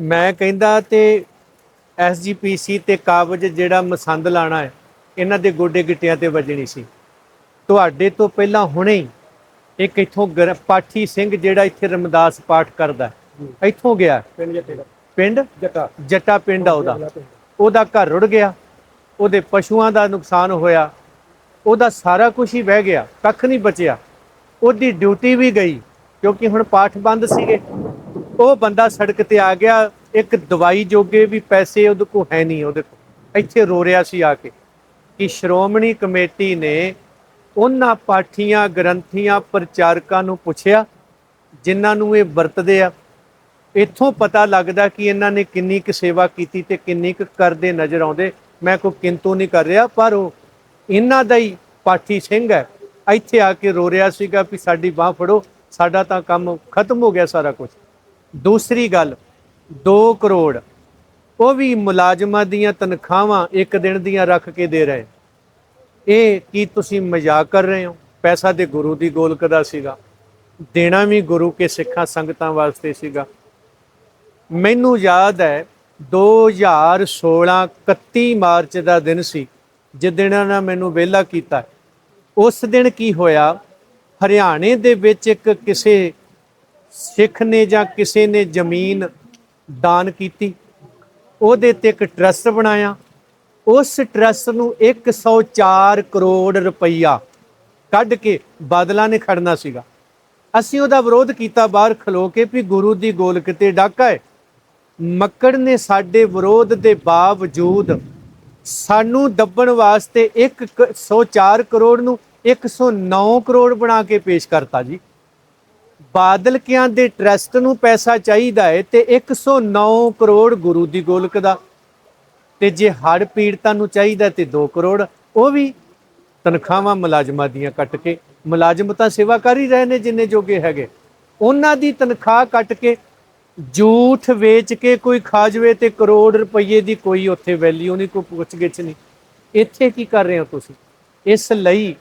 ਮੈਂ ਕਹਿੰਦਾ ਤੇ ਐਸਜੀਪੀਸੀ ਤੇ ਕਾਬਜ ਜਿਹੜਾ ਮਸੰਦ ਲਾਣਾ ਹੈ ਇਹਨਾਂ ਦੇ ਗੋਡੇ ਗਿੱਟਿਆਂ ਤੇ ਵੱਜਣੀ ਸੀ। ਤੁਹਾਡੇ ਤੋਂ ਪਹਿਲਾਂ ਹੁਣੇ ਹੀ ਇੱਕ ਇੱਥੋਂ ਪਾਠੀ ਸਿੰਘ ਜਿਹੜਾ ਇੱਥੇ ਰਮਦਾਸ ਪਾਠ ਕਰਦਾ ਇੱਥੋਂ ਗਿਆ। ਪਿੰਡ ਜੱਟੇ ਦਾ। ਪਿੰਡ? ਜੱਟਾ। ਜੱਟਾ ਪਿੰਡ ਆ ਉਹਦਾ। ਉਹਦਾ। ਘਰ ਰੁੜ ਗਿਆ। ਉਹਦੇ ਪਸ਼ੂਆਂ ਦਾ ਨੁਕਸਾਨ ਹੋਇਆ। ਉਹਦਾ ਸਾਰਾ ਕੁਝ ਹੀ ਵਹਿ ਗਿਆ। ਕੱਖ ਨਹੀਂ ਬਚਿਆ। ਉਹਦੀ ਡਿਊਟੀ ਵੀ ਗਈ ਕਿਉਂਕਿ ਹੁਣ ਪਾਠ ਬੰਦ ਸੀਗੇ। ਉਹ ਬੰਦਾ ਸੜਕ ਤੇ ਆ ਗਿਆ, ਇੱਕ ਦਵਾਈ ਜੋਗੇ ਵੀ ਪੈਸੇ ਉਹਦੇ ਕੋਲ ਹੈ ਨਹੀਂ ਉਹਦੇ ਕੋਲ। ਇੱਥੇ ਰੋ ਰਿਹਾ ਸੀ ਆ ਕੇ ਕਿ ਸ਼੍ਰੋਮਣੀ ਕਮੇਟੀ ਨੇ ਉਹਨਾਂ ਪਾਠੀਆਂ, ਗ੍ਰੰਥੀਆਂ, ਪ੍ਰਚਾਰਕਾਂ ਨੂੰ ਪੁੱਛਿਆ, ਜਿਨ੍ਹਾਂ ਨੂੰ ਇਹ ਵਰਤਦੇ ਆ। ਇੱਥੋਂ ਪਤਾ ਲੱਗਦਾ ਕਿ ਇਹਨਾਂ ਨੇ ਕਿੰਨੀ ਕੁ ਸੇਵਾ ਕੀਤੀ ਤੇ ਕਿੰਨੀ ਕੁ ਕਰਦੇ ਨਜ਼ਰ ਆਉਂਦੇ। ਮੈਂ ਕੋਈ ਕਿੰਤੂ ਨਹੀਂ ਕਰ ਰਿਹਾ, ਪਰ ਉਹ ਇਹਨਾਂ ਦਾ ਹੀ ਪਾਠੀ ਸਿੰਘ ਹੈ। ਇੱਥੇ ਆ ਕੇ ਰੋ ਰਿਹਾ ਸੀਗਾ ਵੀ ਸਾਡੀ ਬਾਹ ਫੜੋ, ਸਾਡਾ ਤਾਂ ਕੰਮ ਖਤਮ ਹੋ ਗਿਆ ਸਾਰਾ ਕੁਝ ਦੂਸਰੀ ਗੱਲ 2 ਕਰੋੜ। ਉਹ ਵੀ ਮੁਲਾਜ਼ਮਾਂ ਦੀਆਂ ਤਨਖਾਹਾਂ ਇੱਕ ਦਿਨ ਦੀਆਂ ਰੱਖ ਕੇ ਦੇ ਰਹੇ। ਇਹ ਕੀ ਤੁਸੀਂ ਮਜ਼ਾਕ ਕਰ ਰਹੇ ਹੋ? ਪੈਸਾ ਦੇ ਗੁਰੂ ਦੀ ਗੋਲਕ ਦਾ ਸੀਗਾ। ਦੇਣਾ ਵੀ ਗੁਰੂ ਕੇ ਸਿੱਖਾਂ ਸੰਗਤਾਂ ਵਾਸਤੇ ਸੀਗਾ। ਮੈਨੂੰ ਯਾਦ ਹੈ 2016 31 ਮਾਰਚ ਦਾ ਦਿਨ ਸੀ, ਜਿਸ ਦਿਨ ਇਹਨਾਂ ਮੈਨੂੰ ਵਿਹਲਾ ਕੀਤਾ। ਉਸ ਦਿਨ ਕੀ ਹੋਇਆ? ਹਰਿਆਣੇ ਦੇ ਵਿੱਚ ਇੱਕ ਕਿਸੇ ਸਿੱਖ ਨੇ ਜਾਂ ਕਿਸੇ ਨੇ ਜ਼ਮੀਨ ਦਾਨ ਕੀਤੀ, ਉਹਦੇ ਤੇ ਇੱਕ ਟਰਸਟ ਬਣਾਇਆ। ਉਸ ਟਰਸਟ ਨੂੰ 104 ਕਰੋੜ ਰੁਪਈਆ ਕੱਢ ਕੇ ਬਾਦਲਾਂ ਨੇ ਖੜਨਾ ਸੀਗਾ। ਅਸੀਂ ਉਹਦਾ ਵਿਰੋਧ ਕੀਤਾ, ਬਾਹਰ ਖਲੋ ਕੇ ਵੀ ਗੁਰੂ ਦੀ ਗੋਲ ਕਿਤੇ ਡਾਕਾ ਹੈ। ਮੱਕੜ ਨੇ ਸਾਡੇ ਵਿਰੋਧ ਦੇ ਬਾਵਜੂਦ ਸਾਨੂੰ ਦੱਬਣ ਵਾਸਤੇ 104 ਕਰੋੜ ਨੂੰ 109 ਕਰੋੜ ਬਣਾ ਕੇ ਪੇਸ਼ ਕਰਤਾ ਜੀ। ਬਾਦਲਕਿਆਂ ਦੇ ਟਰਸਟ ਨੂੰ ਪੈਸਾ ਚਾਹੀਦਾ ਹੈ ਤੇ 109 ਕਰੋੜ ਗੁਰੂ ਦੀ ਗੋਲਕ ਦਾ। ਤੇ ਜੇ ਹੜ ਪੀੜਤਾਂ ਨੂੰ ਚਾਹੀਦਾ ਤੇ 2 ਕਰੋੜ, ਉਹ ਵੀ ਤਨਖਾਹਾਂ ਮੁਲਾਜ਼ਮਾਂ ਦੀਆਂ ਕੱਟ ਕੇ। ਮੁਲਾਜ਼ਮ ਤਾਂ ਸੇਵਾ ਕਰ ਹੀ ਰਹੇ ਨੇ ਜਿੰਨੇ ਜੋਗੇ ਹੈਗੇ। ਉਹਨਾਂ ਦੀ ਤਨਖਾਹ ਕੱਟ ਕੇ ਜੂਠ ਵੇਚ ਕੇ ਕੋਈ ਖਾ ਜਵੇ ਤੇ ਕਰੋੜ ਰੁਪਏ ਦੀ ਕੋਈ ਉੱਥੇ ਵੈਲਿਊ ਨਹੀਂ, ਕੋਈ ਪੁੱਛਗਿੱਛ ਨਹੀਂ। ਇੱਥੇ ਕੀ ਕਰ ਰਹੇ ਹੋ ਤੁਸੀਂ? ਇਸ ਲਈ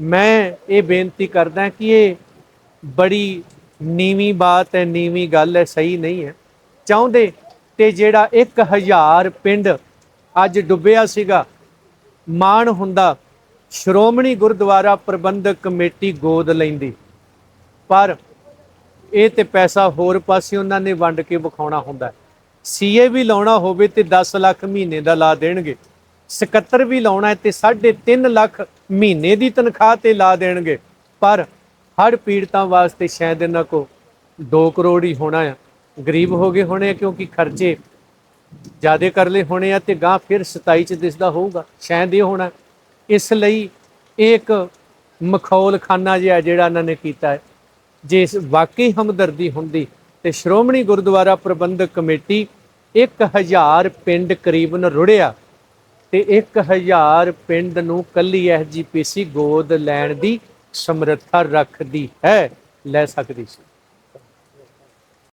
ਮੈਂ ਇਹ ਬੇਨਤੀ ਕਰਦਾ ਕਿ ਇਹ ਬੜੀ ਨੀਵੀਂ ਬਾਤ ਹੈ, ਨੀਵੀਂ ਗੱਲ ਹੈ, ਸਹੀ ਨਹੀਂ ਹੈ। ਚਾਹੁੰਦੇ ਤੇ ਜਿਹੜਾ 1000 ਪਿੰਡ ਅੱਜ ਡੁੱਬਿਆ ਸੀਗਾ, ਮਾਣ ਹੁੰਦਾ, ਸ਼੍ਰੋਮਣੀ ਗੁਰਦੁਆਰਾ ਪ੍ਰਬੰਧਕ ਕਮੇਟੀ ਗੋਦ ਲੈਂਦੀ। ਪਰ ਇਹ ਤੇ ਪੈਸਾ ਹੋਰ ਪਾਸੇ ਉਹਨਾਂ ਨੇ ਵੰਡ ਕੇ ਵਿਖਾਉਣਾ ਹੁੰਦਾ। ਸੀਏ ਵੀ ਲਾਉਣਾ ਹੋਵੇ ਤੇ 10 ਲੱਖ ਮਹੀਨੇ ਦਾ ਲਾ ਦੇਣਗੇ। ਸਕੱਤਰ ਵੀ ਲਾਉਣਾ ਹੈ ਤੇ 3.5 ਲੱਖ ਮਹੀਨੇ ਦੀ ਤਨਖਾਹ ਤੇ ਲਾ ਦੇਣਗੇ। ਪਰ ਹੜ ਪੀੜਤਾਂ ਵਾਸਤੇ ਸ਼ਾਇਦ ਇਹਨਾਂ ਕੋ 2 ਕਰੋੜ ਹੀ ਹੋਣਾ ਆ। ਗਰੀਬ ਹੋ ਗਏ ਹੋਣੇ ਆ ਕਿਉਂਕਿ ਖਰਚੇ ਜਿਆਦੇ ਕਰ ਲਏ ਹੋਣੇ ਆ ਤੇ ਗਾਂ ਫਿਰ 27 ਚ ਦਿਸਦਾ ਹੋਊਗਾ ਸ਼ਾਇਦ ਇਹ ਹੋਣਾ। ਇਸ ਲਈ ਇਹ ਇੱਕ ਮਖੌਲ ਖਾਨਾ ਜਿਹਾ ਜਿਹੜਾ ਇਹਨਾਂ ਨੇ ਕੀਤਾ ਹੈ। ਜੇ ਵਾਕਈ ਹਮਦਰਦੀ ਹੁੰਦੀ ਤੇ ਸ਼੍ਰੋਮਣੀ ਗੁਰਦੁਆਰਾ ਪ੍ਰਬੰਧਕ ਕਮੇਟੀ 1000 ਪਿੰਡ ਕਰੀਬਨ ਰੁੜਿਆ ਤੇ 1000 ਪਿੰਡ ਨੂੰ ਕੱਲੀ ਐਸਜੀਪੀਸੀ ਗੋਦ ਲੈਣ ਦੀ ਸਮਰੱਥਾ ਰੱਖਦੀ ਹੈ ਲੈ ਸਕਦੀ ਸੀ।